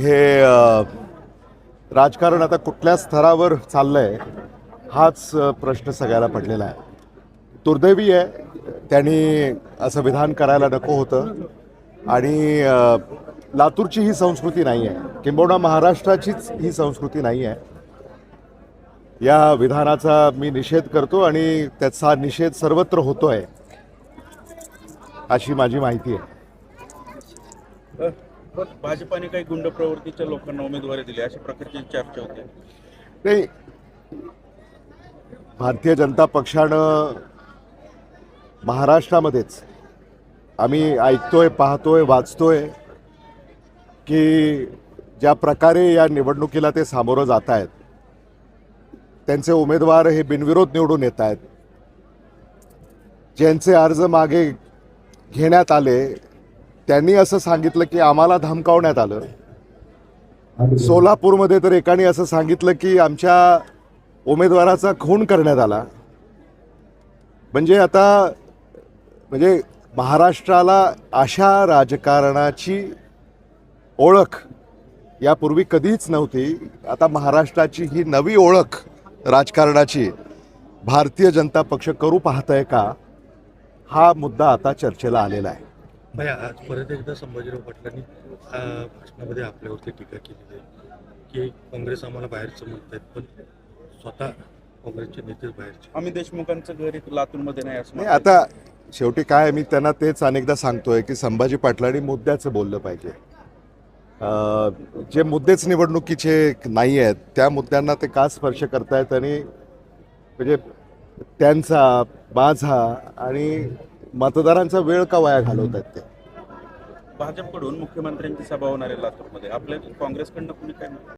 हे राजकारण आता कुठल्या स्तरावर चाललंय हाच प्रश्न सगळ्याला पडलेला आहे. दुर्दैवी आहे त्यांनी असं विधान करायला नको होतं. आणि लातूरची ही संस्कृती नाही आहे किंबहुना महाराष्ट्राचीच ही संस्कृती नाही आहे. या विधानाचा मी निषेध करतो आणि त्याचा निषेध सर्वत्र होतो आहे अशी माझी माहिती आहे. पण भाजपाने काही गुंड प्रवृत्तीच्या लोकांना उमेदवारी दिली अशा प्रकारची चर्चा होती. नाही. भारतीय जनता पक्षानं महाराष्ट्रामध्येच आम्ही ऐकतोय पाहतोय वाचतोय की ज्या प्रकारे या निवडणुकीला ते सामोरं जात आहेत त्यांचे उमेदवार हे बिनविरोध निवडून येत आहेत ज्यांचे अर्ज मागे घेण्यात आले त्यांनी असं सांगितलं की आम्हाला धमकावण्यात आलं. सोलापूरमध्ये तर एकाने असं सांगितलं की आमच्या उमेदवाराचा खून करण्यात आला. म्हणजे आता म्हणजे महाराष्ट्राला अशा राजकारणाची ओळख यापूर्वी कधीच नव्हती. आता महाराष्ट्राची ही नवी ओळख राजकारणाची भारतीय जनता पक्ष करू पाहतंय का? हा मुद्दा आता चर्चेला आलेला आहे. भैया आज परत एकदा संभाजीराव पाटलांनी भाषणामध्ये आपल्यावरती टीका केलेली आहे की काँग्रेस आम्हाला बाहेरचं म्हणतायत पण स्वतः काँग्रेसचे नेतेच बाहेरचे आम्ही देशमुखांचं घर इथं लातूरमध्ये नाही असं नाही. आता शेवटी काय आहे, मी त्यांना तेच अनेकदा सांगतोय की संभाजी पाटलांनी मुद्द्याचं बोललं पाहिजे अं, जे मुद्देच निवडणुकीचे नाही आहेत त्या मुद्द्यांना ते का स्पर्श करतायत आणि म्हणजे त्यांचा माझा आणि मतदारांचा वेळ का वाया घालवत आहेत ते भाजपकडून मुख्यमंत्र्यांची सभा होणार आहे लातूरमध्ये आपल्या काँग्रेसकडनं कुणी काय म्हणतं?